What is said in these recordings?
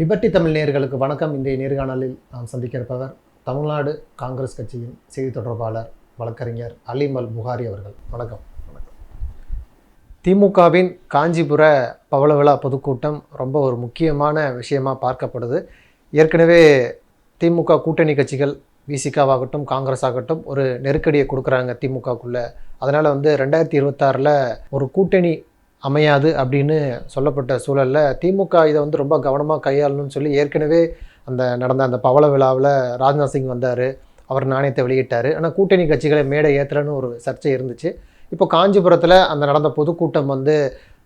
Liberty Tamil நேயர்களுக்கு வணக்கம். இன்றைய நேர்காணலில் நாம் சந்திக்க இருப்பவர் தமிழ்நாடு காங்கிரஸ் கட்சியின் செய்தி தொடர்பாளர் வழக்கறிஞர் அலிமல் புகாரி அவர்கள். வணக்கம். திமுகவின் காஞ்சிபுர பவளவிழா பொதுக்கூட்டம் ரொம்ப ஒரு முக்கியமான விஷயமா பார்க்கப்படுது. ஏற்கனவே திமுக கூட்டணி கட்சிகள் விசிகாவாகட்டும் காங்கிரஸ் ஆகட்டும் ஒரு நெருக்கடியை கொடுக்குறாங்க திமுகக்குள்ளே. அதனால் வந்து ரெண்டாயிரத்தி இருபத்தாறில் ஒரு கூட்டணி அமையாது அப்படின்னு சொல்லப்பட்ட சூழலில் திமுக இதை வந்து ரொம்ப கவனமாக கையாளணும்னு சொல்லி ஏற்கனவே அந்த நடந்த அந்த பவள விழாவில் ராஜ்நாத் சிங் வந்தார். அவர் நாணயத்தை வெளியிட்டார். ஆனால் கூட்டணி கட்சிகளை மேடை ஏற்றுறன்னு ஒரு சர்ச்சை இருந்துச்சு. இப்போ காஞ்சிபுரத்தில் அந்த நடந்த பொதுக்கூட்டம் வந்து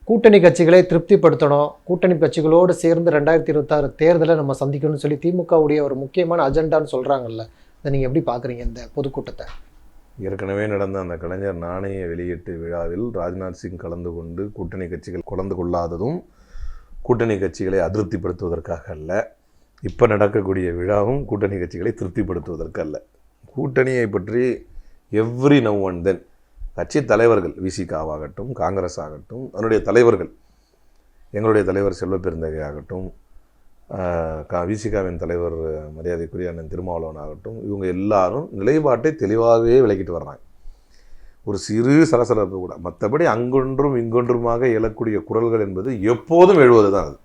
கூட்டணி கட்சிகளை திருப்திப்படுத்தணும். கூட்டணி கட்சிகளோடு சேர்ந்து ரெண்டாயிரத்தி இருபத்தாறு தேர்தலை நம்ம சந்திக்கணும்னு சொல்லி திமுகவுடைய ஒரு முக்கியமான அஜெண்டான்னு சொல்கிறாங்கல்ல இதை நீங்கள் எப்படி பார்க்குறீங்க இந்த பொதுக்கூட்டத்தை? ஏற்கனவே நடந்த அந்த கலைஞர் நாணய வெளியீட்டு விழாவில் ராஜ்நாத் சிங் கலந்து கொண்டு கூட்டணி கட்சிகள் கலந்து கொள்ளாததும் கூட்டணி கட்சிகளை அதிருப்திப்படுத்துவதற்காக அல்ல. இப்போ நடக்கக்கூடிய விழாவும் கூட்டணி கட்சிகளை திருப்திப்படுத்துவதற்கு அல்ல கூட்டணியை பற்றி எவ்ரி நவ் அண்ட் தென் கட்சி தலைவர்கள் விசிகாவாகட்டும் காங்கிரஸ் ஆகட்டும் அதனுடைய தலைவர்கள் எங்களுடைய தலைவர் செல்வ பெருந்தகை ஆகட்டும் கா விசிகாவின் தலைவர் மரியாதைக்குரிய அண்ணன் திருமாவளவன் ஆகட்டும் இவங்க எல்லாரும் நிலைப்பாட்டை தெளிவாகவே விளக்கிட்டு வர்றாங்க. ஒரு சிறு சலசலப்பு கூட. மற்றபடி அங்கொன்றும் இங்கொன்றுமாக எழக்கூடிய குரல்கள் என்பது எப்போதும் எழுவது தான் அது.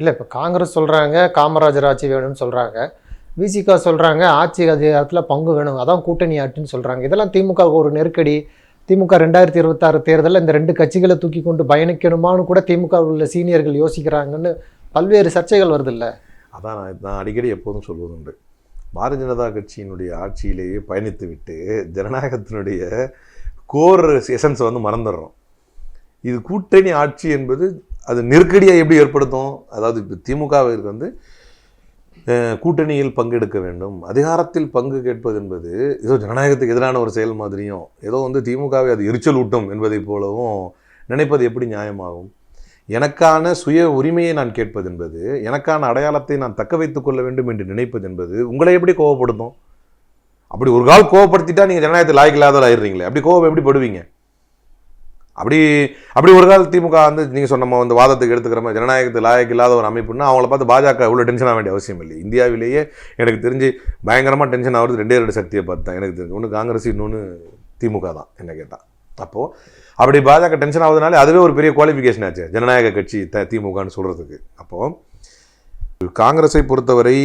இல்லை இப்போ காங்கிரஸ் சொல்கிறாங்க காமராஜர் ஆட்சி வேணும்னு சொல்கிறாங்க விசிகா சொல்கிறாங்க ஆட்சி அதிகாரத்தில் பங்கு வேணும். அதான் கூட்டணி ஆட்சின்னு சொல்கிறாங்க இதெல்லாம் திமுக ஒரு நெருக்கடி. திமுக ரெண்டாயிரத்தி இருபத்தாறு தேர்தலில் இந்த ரெண்டு கட்சிகளை தூக்கி கொண்டு பயணிக்கணுமான்னு கூட திமுக உள்ள சீனியர்கள் யோசிக்கிறாங்கன்னு பல்வேறு சர்ச்சைகள் வருது இல்லை அதான் நான் நான் அடிக்கடி எப்போதும் சொல்வதுண்டு. பாரதிய ஜனதா கட்சியினுடைய ஆட்சியிலேயே பயணித்து விட்டு ஜனநாயகத்தினுடைய கோர் எசன்ஸை வந்து மறந்துடுறோம். இது கூட்டணி ஆட்சி என்பது அது நெருக்கடியை எப்படி ஏற்படுத்தும்? அதாவது இப்போ திமுகவிற்கு வந்து கூட்டணியில் பங்கெடுக்க வேண்டும். அதிகாரத்தில் பங்கு கேட்பது என்பது ஏதோ ஜனநாயகத்துக்கு எதிரான ஒரு செயல் மாதிரியும் ஏதோ வந்து திமுகவை அது எரிச்சல் ஊட்டும் என்பதைப் போலவும் நினைப்பது எப்படி நியாயமாகும்? எனக்கான சுய உரிமையை நான் கேட்பது என்பது எனக்கான அடையாளத்தை நான் தக்க வைத்துக் கொள்ள வேண்டும் என்று நினைப்பது என்பது உங்களை எப்படி கோவப்படுத்தும்? அப்படி ஒரு கால் கோவப்படுத்திட்டா நீங்கள் ஜனநாயகத்தை லாய்க்கு இல்லாதவர் ஆயிடுறீங்களே. அப்படி கோவம் எப்படி படுவீங்க? அப்படி அப்படி ஒரு கால் திமுக வந்து நீங்கள் சொன்ன அந்த வாதத்துக்கு எடுத்துக்கிற மாதிரி ஜனநாயகத்தை லாயக்கு இல்லாத ஒரு அமைப்புன்னா அவங்கள பார்த்து பாஜக இவ்வளோ டென்ஷன் ஆக வேண்டிய அவசியம் இல்லை. இந்தியாவிலேயே எனக்கு தெரிஞ்சு பயங்கரமாக டென்ஷன் ஆகிறது ரெண்டே ரெண்டு சக்தியை பார்த்து தான். எனக்கு தெரிஞ்சு ஒன்று காங்கிரஸ் இன்னொன்று திமுக தான் என்ன கேட்டால் அப்போது அப்படி பாஜக டென்ஷன் ஆகுதுனாலே அதுவே ஒரு பெரிய குவாலிஃபிகேஷன் ஆச்சு. ஜனநாயக கட்சி த திமுகன்னு சொல்கிறதுக்கு அப்போது காங்கிரஸை பொறுத்தவரை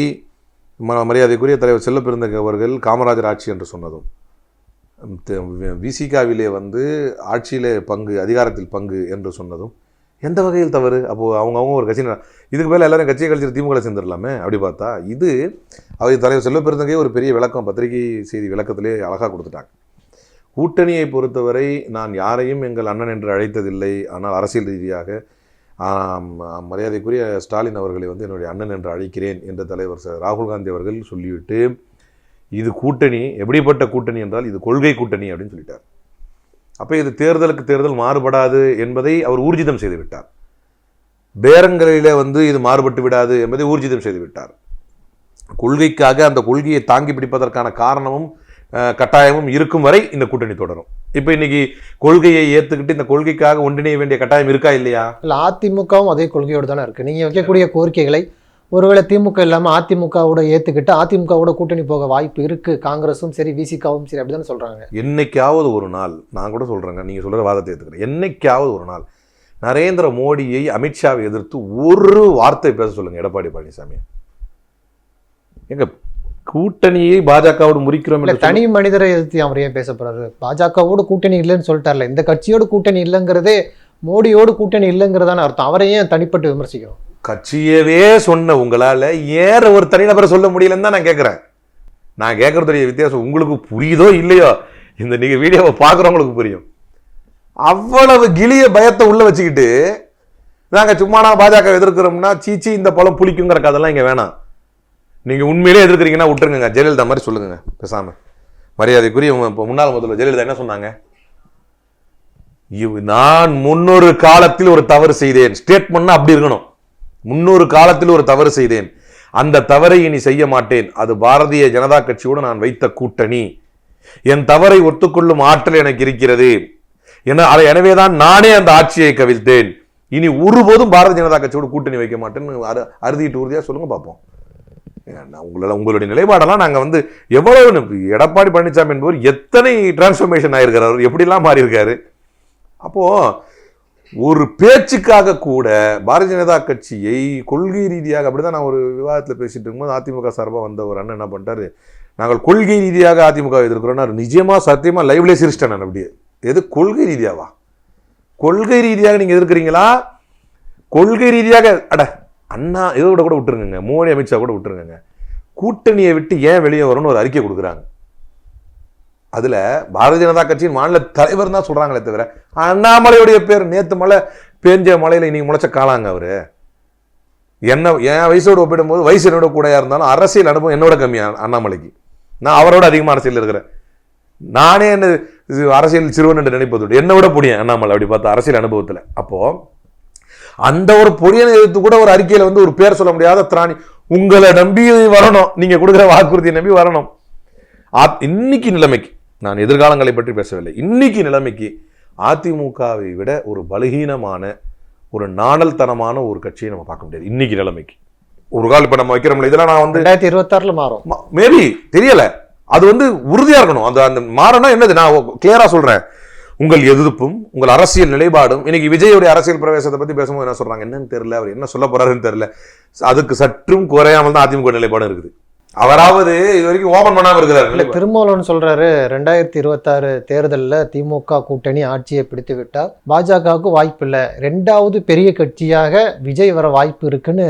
ம மரியாதைக்குரிய தலைவர் செல்லப்பெருந்தகை அவர்கள் காமராஜர் ஆட்சி என்று சொன்னதும் விசிகாவிலே வந்து ஆட்சியிலே பங்கு அதிகாரத்தில் பங்கு என்று சொன்னதும் எந்த வகையில் தவறு? அப்போது அவங்க அவங்க ஒரு கட்சி இதுக்கு மேலே எல்லாரும் கட்சியை கழிச்சு திமுக சேர்ந்துடலாமே? அப்படி பார்த்தா இது அவர் தலைவர் செல்வப்பெருந்தகை ஒரு பெரிய விளக்கம் பத்திரிகை செய்தி விளக்கத்திலே அழகாக கொடுத்துட்டாங்க. கூட்டணியை பொறுத்தவரை நான் யாரையும் எங்கள் அண்ணன் என்று அழைத்ததில்லை. ஆனால் அரசியல் ரீதியாக மரியாதைக்குரிய ஸ்டாலின் அவர்களை வந்து என்னுடைய அண்ணன் என்று அழைக்கிறேன் என்ற தலைவர் ராகுல் காந்தி அவர்கள் சொல்லிவிட்டு இது கூட்டணி எப்படிப்பட்ட கூட்டணி என்றால் இது கொள்கை கூட்டணி அப்படின்னு சொல்லிட்டார். அப்போ இது தேர்தலுக்கு தேர்தல் மாறுபடாது என்பதை அவர் ஊர்ஜிதம் செய்து விட்டார். வந்து இது மாறுபட்டு விடாது என்பதை ஊர்ஜிதம் செய்து விட்டார். கொள்கைக்காக அந்த கொள்கையை தாங்கி பிடிப்பதற்கான காரணமும் கட்டாயமும் இருக்கும் வரை இந்த கூட்டணி தொடரும். இப்போ இன்னைக்கு கொள்கையை ஏற்றுக்கிட்டு இந்த கொள்கைக்காக ஒன்றிணைய வேண்டிய கட்டாயம் இருக்கா இல்லையா? இல்லை அதிமுகவும் அதே கொள்கையோடு தானே இருக்குது நீங்கள் வைக்கக்கூடிய கோரிக்கைகளை ஒருவேளை திமுக இல்லாமல் அதிமுகவோட ஏற்றுக்கிட்டு அதிமுகவோட கூட்டணி போக வாய்ப்பு இருக்குது காங்கிரஸும் சரி விசிகாவும் சரி அப்படி தானே சொல்கிறாங்க என்னைக்காவது ஒரு நாள் நான் கூட சொல்கிறேங்க நீங்கள் சொல்கிற வாதத்தை ஏற்றுக்கிறேன் என்னைக்காவது ஒரு நாள் நரேந்திர மோடியை அமித்ஷாவை எதிர்த்து ஒரு வார்த்தை பேச சொல்லுங்க எடப்பாடி பழனிசாமி எங்க கூட்டணியை பாஜகவோடு முறிக்கிறோம் இல்லை தனி மனிதரை எதிர்த்து அவர் ஏன் பேச போறாரு? பாஜகவோட கூட்டணி இல்லைன்னு சொல்லிட்டார்ல இந்த கட்சியோட கூட்டணி இல்லைங்கிறதே மோடியோட கூட்டணி இல்லைங்கிறதான அர்த்தம். அவரை ஏன் தனிப்பட்டு விமர்சிக்கிறோம்? கட்சியவே சொன்ன உங்களால ஏற ஒரு தனிநபரை சொல்ல முடியலன்னு தான் நான் கேட்குறேன் நான் கேட்கறதுடைய வித்தியாசம். உங்களுக்கு புரியுதோ இல்லையோ? இந்த நீங்க வீடியோவை பார்க்குறவங்களுக்கு புரியும். அவ்வளவு கிளிய பயத்தை உள்ள வச்சுக்கிட்டு நாங்க சும்மா நான் பாஜக எதிர்க்கிறோம்னா சீச்சி இந்த பழம் புளிக்குங்கிற கதெல்லாம் இங்க வேணாம். நீங்கள் உண்மையிலே எதிர்க்கிறீங்கன்னா விட்டுருங்க ஜெயலலிதா மாதிரி சொல்லுங்க பேசாமல் மரியாதைக்குரிய இப்போ முன்னாள் முதல்வர் ஜெயலலிதா என்ன சொன்னாங்க? நான் முன்னொரு காலத்தில் ஒரு தவறு செய்தேன். ஸ்டேட்மெண்ட்னா அப்படி இருக்கணும். முன்னொரு காலத்தில் ஒரு தவறு செய்தேன். அந்த தவறை இனி செய்ய மாட்டேன். அது பாரதிய ஜனதா கட்சியோடு நான் வைத்த கூட்டணி. என் தவறை ஒத்துக்கொள்ளும் ஆற்றல் எனக்கு இருக்கிறது. என அதை எனவேதான் நானே அந்த ஆட்சியை கவிழ்த்தேன். இனி ஒருபோதும் பாரதிய ஜனதா கட்சியோட கூட்டணி வைக்க மாட்டேன்னு அறுதிட்டு உறுதியாக சொல்லுங்க பார்ப்போம். உங்களால் உங்களுடைய நிலைப்பாடெல்லாம் நாங்கள் வந்து எவ்வளவு எடப்பாடி பழனிசாமி என்பவர் எத்தனை டிரான்ஸ்ஃபர்மேஷன் ஆகிருக்கிறார் அவர் எப்படிலாம் மாறியிருக்காரு? அப்போது ஒரு பேச்சுக்காக கூட பாரதிய ஜனதா கட்சியை கொள்கை ரீதியாக அப்படிதான் நான் ஒரு விவாதத்தில் பேசிகிட்டு இருக்கும்போது அதிமுக சார்பாக வந்த ஒரு அண்ணன் என்ன பண்ணிட்டாரு? நாங்கள் கொள்கை ரீதியாக அதிமுக எதிர்க்கிறோம்னா நிஜமாக சத்தியமாக லைவ்லேயே சிரிச்சிட்டேன் நான் அப்படியே. எது கொள்கை ரீதியாவா? கொள்கை ரீதியாக நீங்கள் எதிர்க்கிறீங்களா? கொள்கை ரீதியாக அட அண்ணா இதோட கூட விட்டுருங்க மோடி அமித்ஷா கூட விட்டுருங்க கூட்டணியை விட்டு ஏன் வெளியே வரும்னு ஒரு அறிக்கை கொடுக்குறாங்க. அதில் பாரதிய ஜனதா கட்சியின் மாநில தலைவர் தான் சொல்கிறாங்களே தவிர அண்ணாமலையுடைய பேர் நேற்று மலை பேஞ்ச மலையில் இன்னைக்கு முளைச்ச காலாங்க அவர். என்ன என் வயசோடு ஒப்பிடும்போது வயசு என்னோட கூடயா இருந்தாலும் அரசியல் அனுபவம் என்னோட கம்மியா அண்ணாமலைக்கு. நான் அவரோட அதிகமாக அரசியல் இருக்கிறேன். நானே என்ன இது அரசியல் சிறுவன் என்று நினைப்பது என்னை விட புடியும் அண்ணாமலை அப்படி பார்த்தா அரசியல் அனுபவத்தில். அப்போது அந்த ஒரு பொடியனை எதிர்த்து கூட ஒரு அறிக்கையில வந்து ஒரு பேர் சொல்ல முடியாத திராணி. உங்களை நம்பி வரணும். நீங்க கொடுக்குற வாக்குறுதியை நம்பி வரணும். இன்னைக்கு நிலைமைக்கு நான் எதிர்காலங்களை பற்றி பேசவில்லை. இன்னைக்கு நிலைமைக்கு அதிமுகவை விட ஒரு பலகீனமான ஒரு நாணல்தனமான ஒரு கட்சியை நம்ம பார்க்க முடியாது. இன்னைக்கு நிலைமைக்கு. ஒரு கால் இப்ப நம்ம வைக்கிறோம்ல இதெல்லாம் நான் வந்து ரெண்டாயிரத்தி இருபத்தாறுல மாறும். மேபி தெரியல. அது வந்து உறுதியா இருக்கணும். அந்த அந்த மாறனா என்னது? நான் கிளியரா சொல்றேன். உங்கள் எதிர்ப்பும் உங்கள் அரசியல் நிலைப்பாடும் இன்னைக்கு விஜயோடைய அரசியல் பிரவேசத்தை பத்தி பேசும்போது என்ன சொல்றாங்க? என்னன்னு தெரியல அவர் என்ன சொல்ல போறாருன்னு தெரியல. அதுக்கு சற்றும் குறையாமல் தான் அதிமுக நிலைப்பாடும் இருக்குது. அவராவது இது வரைக்கும் ஓபன் பண்ணாமல் இருக்கிறார். இல்லை திருமாவளவன் சொல்றாரு ரெண்டாயிரத்தி இருபத்தாறு தேர்தலில் திமுக கூட்டணி ஆட்சியை பிடித்து விட்டால் பாஜகவுக்கு வாய்ப்பு இல்லை. ரெண்டாவது பெரிய கட்சியாக விஜய் வர வாய்ப்பு இருக்குன்னு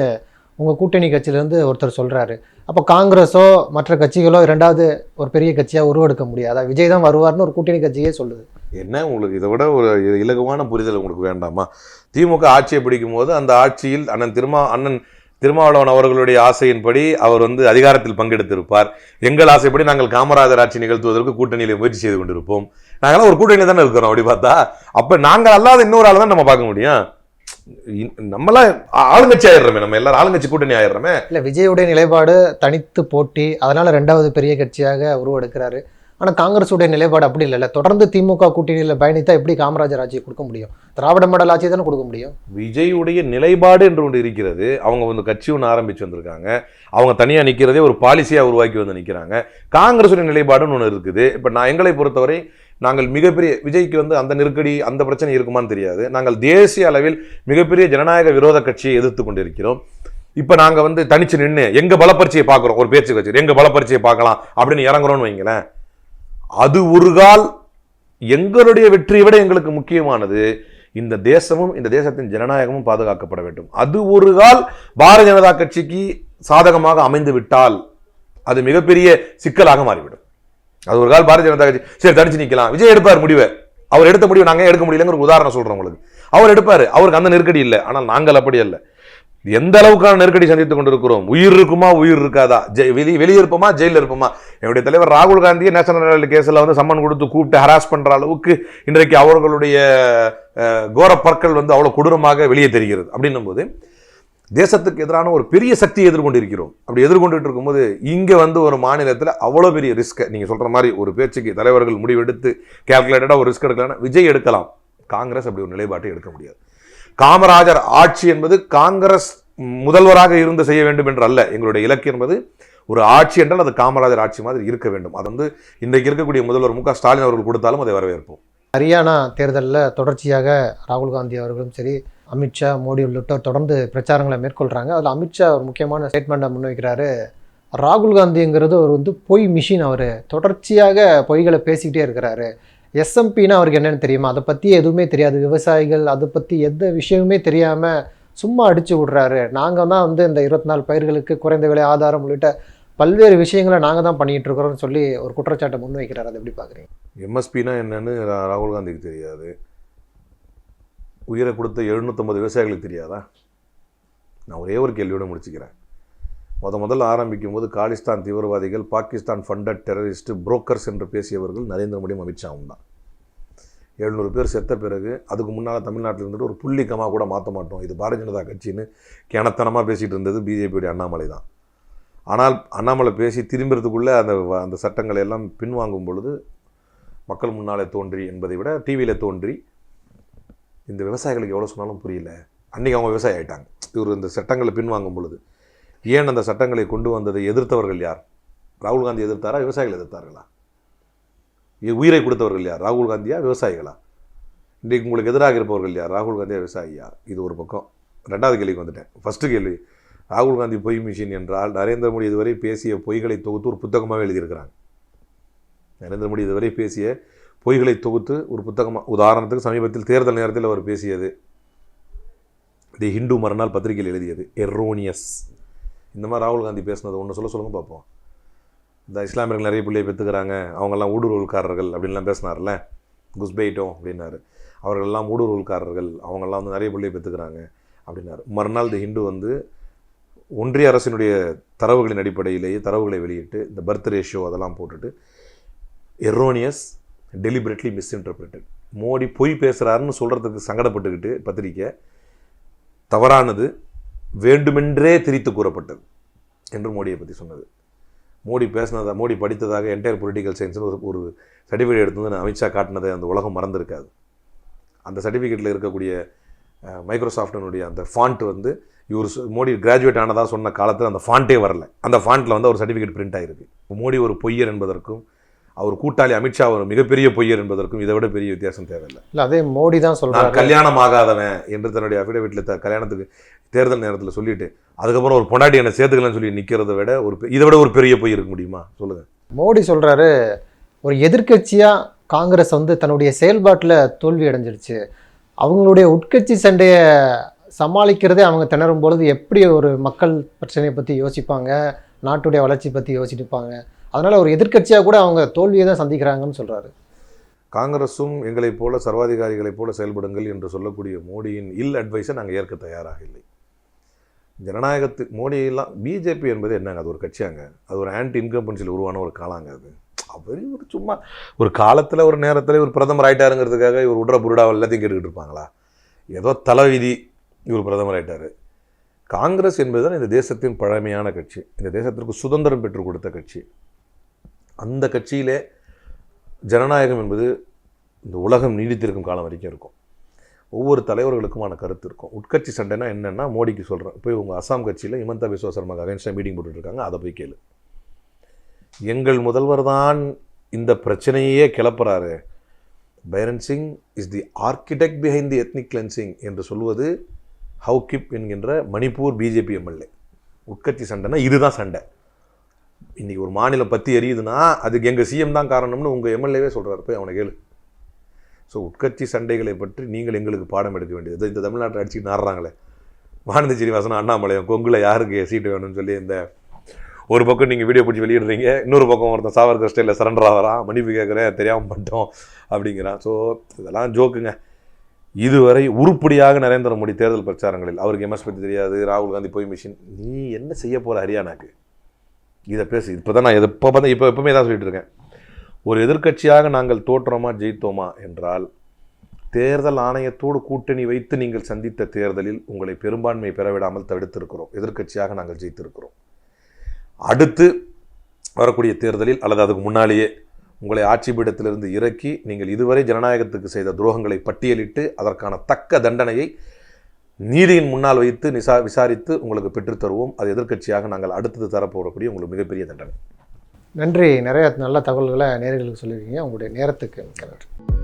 உங்கள் கூட்டணி கட்சியிலேருந்து ஒருத்தர் சொல்கிறாரு அப்போ காங்கிரஸோ மற்ற கட்சிகளோ இரண்டாவது ஒரு பெரிய கட்சியாக உருவெடுக்க முடியாதா. விஜய் தான் வருவார்னு ஒரு கூட்டணி கட்சியே சொல்லுது. என்ன உங்களுக்கு இதை விட ஒரு இலகுவான புரிதல் உங்களுக்கு வேண்டாமா? திமுக ஆட்சியை பிடிக்கும் போது அந்த ஆட்சியில் அண்ணன் திருமா அண்ணன் திருமாவளவன் அவர்களுடைய ஆசையின்படி அவர் வந்து அதிகாரத்தில் பங்கெடுத்திருப்பார். எங்கள் ஆசைப்படி நாங்கள் காமராஜர் ஆட்சி நிகழ்த்துவதற்கு கூட்டணியில் முயற்சி செய்து கொண்டிருப்போம். நாங்களாம் ஒரு கூட்டணியில் தானே இருக்கிறோம் அப்படி பார்த்தா? அப்போ நாங்கள் அல்லாத இன்னொரு ஆள் தான் நம்ம பார்க்க முடியும். ஆ- ஆளுங்கட்சி ஆயிடுறோமே நம்ம எல்லாரும் ஆளுங்கட்சி கூட்டணி ஆயிடுறோமே. இல்ல விஜயுடைய நிலைப்பாடு தனித்து போட்டி அதனால ரெண்டாவது பெரிய கட்சியாக உருவெடுக்கிறாரு. ஆனா காங்கிரஸுடைய நிலைப்பாடு அப்படி இல்லைல்ல. தொடர்ந்து திமுக கூட்டணியில பயணித்தா எப்படி காமராஜர் ஆட்சியை கொடுக்க முடியும்? திராவிட மாடல் ஆட்சியை தானே கொடுக்க முடியும்? விஜயுடைய நிலைப்பாடு என்று ஒன்று இருக்கிறது. அவங்க வந்து கட்சி ஒன்று ஆரம்பிச்சு வந்திருக்காங்க. அவங்க தனியா நிக்கிறதே ஒரு பாலிசியா உருவாக்கி வந்து நிக்கிறாங்க. காங்கிரஸுடைய நிலைப்பாடுன்னு ஒன்று இருக்குது. இப்ப நான் எங்களை பொறுத்தவரை நாங்கள் மிகப்பெரிய விஜய்க்கு வந்து அந்த நெருக்கடி அந்த பிரச்சனை இருக்குமான்னு தெரியாது. நாங்கள் தேசிய அளவில் மிகப்பெரிய ஜனநாயக விரோத கட்சியை எதிர்த்து கொண்டிருக்கிறோம். இப்போ நாங்கள் வந்து தனிச்சு நின்று எங்கள் பலப்பரிச்சையை பார்க்குறோம்? ஒரு பேச்சு வச்சு எங்கள் பலப்பரிச்சையை பார்க்கலாம்? அப்படின்னு இறங்குறோம்னு வைங்களேன். அது ஒரு கால் எங்களுடைய வெற்றியை விட எங்களுக்கு முக்கியமானது. இந்த தேசமும் இந்த தேசத்தின் ஜனநாயகமும் பாதுகாக்கப்பட வேண்டும். அது ஒரு கால் பாரதிய ஜனதா கட்சிக்கு சாதகமாக அமைந்து விட்டால் அது மிகப்பெரிய சிக்கலாக மாறிவிடும். அது ஒரு கால் பாரதிய ஜனதா கட்சி. சரி தடிச்சு நிக்கலாம். விஜய் எடுப்பார் முடிவை. அவர் எடுத்த முடிவு நாங்கள் எடுக்க முடியலங்கிற ஒரு உதாரணம் சொல்கிறோம் உங்களுக்கு. அவர் எடுப்பார். அவருக்கு அந்த நெருக்கடி இல்லை. ஆனால் நாங்கள் அப்படி அல்ல. எந்த அளவுக்கான நெருக்கடி சந்தித்துக் கொண்டிருக்கிறோம்? உயிர் இருக்குமா? உயிர் இருக்காதா? வெளி வெளியே இருப்போமா? ஜெயிலில் இருப்போமா? என்னுடைய தலைவர் ராகுல் காந்தியை நேஷனல் கேஸில் வந்து சம்மன் கொடுத்து கூப்பிட்டு ஹராஸ் பண்ற அளவுக்கு இன்றைக்கு அவர்களுடைய கோரப்பற்கள் கோர பற்கள் வந்து அவ்வளவு கொடூரமாக வெளியே தெரிகிறது. அப்படின்னும் போது தேசத்துக்கு எதிரான ஒரு பெரிய சக்தியை எதிர்கொண்டிருக்கிறோம். அப்படி எதிர்கொண்டுட்டு இருக்கும்போது இங்கே வந்து ஒரு மாநிலத்தில் அவ்வளோ பெரிய ரிஸ்க்கை நீங்கள் சொல்கிற மாதிரி ஒரு பேச்சுக்கு தலைவர்கள் முடிவெடுத்து கேல்குலேட்டடாக ஒரு ரிஸ்க் எடுக்கலாம் விஜய் எடுக்கலாம். காங்கிரஸ் அப்படி ஒரு நிலைப்பாட்டை எடுக்க முடியாது. காமராஜர் ஆட்சி என்பது காங்கிரஸ் முதல்வராக இருந்து செய்ய வேண்டும் என்று அல்ல எங்களுடைய இலக்கு என்பது ஒரு ஆட்சி என்றால் அது காமராஜர் ஆட்சி மாதிரி இருக்க வேண்டும். அது வந்து இன்றைக்கு இருக்கக்கூடிய முதல்வர் மு ஸ்டாலின் அவர்கள் கொடுத்தாலும் அதை வரவேற்போம். ஹரியானா தேர்தலில் தொடர்ச்சியாக ராகுல் காந்தி அவர்களும் சரி அமித்ஷா மோடி உள்ளிட்டோர் தொடர்ந்து பிரச்சாரங்களை மேற்கொள்கிறாங்க அதில் அமித்ஷா ஒரு முக்கியமான ஸ்டேட்மெண்ட்டை முன்வைக்கிறாரு. ராகுல் காந்திங்கிறது ஒரு வந்து பொய் மிஷின் அவர். தொடர்ச்சியாக பொய்களை பேசிக்கிட்டே இருக்கிறாரு. எஸ்எம்பின்னா அவருக்கு என்னென்னு தெரியுமா? அதை பற்றி எதுவுமே தெரியாது. விவசாயிகள் அதை பற்றி எந்த விஷயமுமே தெரியாமல் சும்மா அடிச்சு விடுறாரு. நாங்கள் தான் வந்து இந்த இருபத்தி நாலு பயிர்களுக்கு குறைந்த விலை ஆதாரம் உள்ளிட்ட பல்வேறு விஷயங்களை நாங்கள் தான் பண்ணிகிட்டு இருக்கிறோம்னு சொல்லி ஒரு குற்றச்சாட்டை முன்வைக்கிறார். அதை எப்படி பார்க்குறீங்க எம்எஸ்பினா என்னென்னு ராகுல் காந்திக்கு தெரியாது. உயிரை கொடுத்த எழுநூற்றம்பது விவசாயிகளுக்கு தெரியாதா? நான் ஒரே ஒரு கேள்வியோட முடிச்சுக்கிறேன். முத முதல்ல ஆரம்பிக்கும் போது காலிஸ்தான் தீவிரவாதிகள் பாகிஸ்தான் ஃபண்டட் டெரரிஸ்ட் புரோக்கர்ஸ் என்று பேசியவர்கள் நரேந்திர மோடியும் அமித்ஷாவும் தான். எழுநூறு பேர் செத்த பிறகு அதுக்கு முன்னால் தமிழ்நாட்டில் இருந்துட்டு ஒரு புள்ளி கமா கூட மாற்ற மாட்டோம். இது பாரதிய ஜனதா கட்சின்னு கிணத்தனமாக பேசிகிட்டு இருந்தது பிஜேபியுடைய அண்ணாமலை தான். ஆனால் அண்ணாமலை பேசி திரும்புறதுக்குள்ளே அந்த வ- அந்த சட்டங்களை எல்லாம் பின்வாங்கும் பொழுது மக்கள் முன்னாலே தோன்றி என்பதை விட டிவியில் தோன்றி இந்த விவசாயிகளுக்கு எவ்வளோ சொன்னாலும் புரியல. அன்றைக்கி அவங்க விவசாயி ஆயிட்டாங்க. இவர் இந்த சட்டங்களை பின்வாங்கும் பொழுது ஏன் அந்த சட்டங்களை கொண்டு வந்ததை எதிர்த்தவர்கள் யார்? ராகுல் காந்தி எதிர்த்தாரா? விவசாயிகள் எதிர்த்தார்களா? உயிரை கொடுத்தவர்கள் யார்? ராகுல் காந்தியா? விவசாயிகளா? இன்றைக்கு உங்களுக்கு எதிராக இருப்பவர்கள் யார்? ராகுல் காந்தியா விவசாயியா இது ஒரு பக்கம். ரெண்டாவது கேள்விக்கு வந்துட்டேன். ஃபஸ்ட்டு கேள்வி ராகுல் காந்தி பொய் மிஷின் என்றால் நரேந்திர மோடி இதுவரை பேசிய பொய்களை தொகுத்து ஒரு புத்தகமாகவே எழுதியிருக்கிறாங்க. நரேந்திர மோடி இதுவரை பேசிய பொய்களை தொகுத்து ஒரு புத்தகமாக உதாரணத்துக்கு சமீபத்தில் தேர்தல் நேரத்தில் அவர் பேசியது. தி ஹிந்து மறுநாள் பத்திரிகையில் எழுதியது எரோனியஸ். இந்த மாதிரி ராகுல் காந்தி பேசுனது ஒன்று சொல்ல சொல்லுங்க பார்ப்போம் இந்த இஸ்லாமியர்கள் நிறைய பிள்ளையை பெற்றுக்கிறாங்க அவங்கெல்லாம் ஊடுருவல்காரர்கள் அப்படின்லாம் பேசினார்ல குஸ்பெய்டோ அப்படின்னாரு. அவர்களெல்லாம் ஊடுருவல்காரர்கள் அவங்கெல்லாம் வந்து நிறைய பிள்ளையை பெற்றுக்கிறாங்க அப்படின்னாரு. மறுநாள் தி ஹிந்து வந்து ஒன்றிய அரசினுடைய தரவுகளின் அடிப்படையிலேயே தரவுகளை வெளியிட்டு இந்த பர்த் ரேஷியோ அதெல்லாம் போட்டுட்டு எரோனியஸ் டெலிபரேட்லி மிஸ்இன்டர்பிரட்டட் மோடி பொய் பேசுகிறாருன்னு சொல்கிறதுக்கு சங்கடப்பட்டுக்கிட்டு பத்திரிக்கை. தவறானது வேண்டுமென்றே திரித்து கூறப்பட்டது என்று மோடியை பற்றி சொன்னது. மோடி பேசினதாக மோடி படித்ததாக என்டையர் பொலிட்டிக்கல் சயின்ஸில் ஒரு ஒரு சர்டிஃபிகேட் எடுத்து வந்து அமித்ஷா காட்டினதை அந்த உலகம் மறந்துருக்காது. அந்த சர்டிஃபிகேட்டில் இருக்கக்கூடிய மைக்ரோசாஃப்டினுடைய அந்த ஃபாண்ட் வந்து இவர் மோடி கிராஜுவேட் ஆனதாக சொன்ன காலத்தில் அந்த ஃபாண்ட்டே வரல. அந்த ஃபாண்ட்டில் வந்து ஒரு சர்டிஃபிகேட் பிரிண்ட் ஆகிருக்கு மோடி ஒரு பொய்யர் என்பதற்கும் அவர் கூட்டாளி அமித்ஷா ஒரு மிகப்பெரிய பொய்யர் என்பதற்கும் இதை விட பெரிய வித்தியாசம் தேவையில்லை. இல்லை அதே மோடி தான் நான் சொல்றாரு. கல்யாணம் ஆகாதவன் என்று தன்னுடைய அஃபிடவிட்டில் த கல்யாணத்துக்கு தேர்தல் நேரத்தில் சொல்லிட்டு அதுக்கப்புறம் ஒரு பொண்டாட்டி என்னை சேர்த்துக்கலன்னு சொல்லி நிற்கிறத விட ஒரு இதை விட ஒரு பெரிய பொய் இருக்க முடியுமா? சொல்லுங்க. மோடி சொல்றாரு ஒரு எதிர்க்கட்சியா காங்கிரஸ் வந்து தன்னுடைய செயல்பாட்டில் தோல்வி அடைஞ்சிருச்சு. அவங்களுடைய உட்கட்சி சண்டையை சமாளிக்கிறதே அவங்க திணறும் பொழுது எப்படி ஒரு மக்கள் பிரச்சனையை பற்றி யோசிப்பாங்க? நாட்டுடைய வளர்ச்சி பற்றி யோசிச்சுப்பாங்க? அதனால் ஒரு எதிர்கட்சியாக கூட அவங்க தோல்வியை தான் சந்திக்கிறாங்கன்னு சொல்கிறாரு காங்கிரஸும் எங்களைப் போல சர்வாதிகாரிகளைப் போல செயல்படுங்கள் என்று சொல்லக்கூடிய மோடியின் இல் அட்வைஸை நாங்கள் ஏற்க தயாராக இல்லை. ஜனநாயகத்து மோடியெல்லாம் பிஜேபி என்பது என்னங்க? அது ஒரு கட்சியாங்க. அது ஒரு ஆன்டி இன்கம்பன்சியில் உருவான ஒரு காலாங்க அது. அவர் ஒரு சும்மா ஒரு காலத்தில் ஒரு நேரத்தில் ஒரு பிரதமர் ஆயிட்டாருங்கிறதுக்காக இவர் உடற புருடா எல்லாத்தையும் கேட்டுக்கிட்டு இருப்பாங்களா? ஏதோ தலைவிதி இவர் பிரதமர் ஆகிட்டார் காங்கிரஸ் என்பதுதான் இந்த தேசத்தின் பழமையான கட்சி. இந்த தேசத்திற்கு சுதந்திரம் பெற்றுக் கொடுத்த கட்சி. அந்த கட்சியிலே ஜனநாயகம் என்பது இந்த உலகம் நீடித்திருக்கும் காலம் வரைக்கும் இருக்கும். ஒவ்வொரு தலைவர்களுக்குமான கருத்து இருக்கும். உட்கட்சி சண்டைனா என்னென்னா மோடிக்கு சொல்கிறேன் போய் உங்கள் அசாம் கட்சியில் ஹிமந்தா பிஸ்வா சர்மாக்கு அகைன்ஸ்டாக மீட்டிங் போட்டுட்ருக்காங்க அதை போய் கேளு. எங்கள் முதல்வர் தான் இந்த பிரச்சனையே கிளப்புறாரு. Biren Singh is the architect behind the ethnic cleansing என்று சொல்வது ஹவுகிப் என்கின்ற மணிப்பூர் பிஜேபி எம்எல்ஏ. உட்கட்சி சண்டைனா இதுதான் சண்டை. இன்றைக்கி ஒரு மாநிலம் பற்றி எரியுதுன்னா அதுக்கு எங்கள் சிஎம் தான் காரணம்னு உங்கள் எம்எல்ஏவே சொல்கிறார் போய் அவனை கேளு. ஸோ உட்கட்சி சண்டைகளை பற்றி நீங்கள் எங்களுக்கு பாடம் எடுக்க வேண்டியது. இந்த தமிழ்நாட்டை அடிச்சுட்டு நாடுறாங்களே. வானதி சீனிவாசன் அண்ணாமலையம் கொங்குல யாருக்கு சீட்டு வேணும்னு சொல்லி இந்த ஒரு பக்கம் நீங்கள் வீடியோ பிடிச்சி வெளியிடுறீங்க இன்னொரு பக்கம் ஒருத்தன் சாவர்கர் ஸ்டைலில் சரண்டர் ஆகிறான் மன்னிப்பு கேட்குறேன் தெரியாமல் பண்ணிட்டோம் அப்படிங்கிறான். ஸோ இதெல்லாம் ஜோக்குங்க இதுவரை உருப்படியாக நரேந்திர மோடி தேர்தல் பிரச்சாரங்களில் அவருக்கு எம்எஸ் பற்றி தெரியாது ராகுல் காந்தி பொய் மிஷின் நீ என்ன செய்ய போகிற ஹரியானாக்கு? இதை பேசி. இப்போ தான் நான் எப்போ பார்த்தா இப்போ எப்பவுமே தான் சொல்லிட்டு இருக்கேன். ஒரு எதிர்க்கட்சியாக நாங்கள் தோற்றோமா ஜெயித்தோமா என்றால் தேர்தல் ஆணையத்தோடு கூட்டணி வைத்து நீங்கள் சந்தித்த தேர்தலில் உங்களை பெரும்பான்மை பெறவிடாமல் தடுத்திருக்கிறோம் எதிர்க்கட்சியாக நாங்கள் ஜெயித்திருக்கிறோம். அடுத்து வரக்கூடிய தேர்தலில் அல்லது அதுக்கு முன்னாலேயே உங்களை ஆட்சி பீடத்திலிருந்து இறக்கி நீங்கள் இதுவரை ஜனநாயகத்துக்கு செய்த துரோகங்களை பட்டியலிட்டு அதற்கான தக்க தண்டனையை நீதியின் முன்னால் வைத்து நிசா விசாரித்து உங்களுக்கு பெற்றுத்தருவோம் அது எதிர்க்கட்சியாக நாங்கள் அடுத்தது தரப்போகக்கூடிய உங்களுக்கு மிகப்பெரிய தண்டனை. நன்றி. நிறைய நல்ல தகவல்களை நேர்களுக்கு சொல்லியிருக்கீங்க. உங்களுடைய நேரத்துக்கு நன்றி.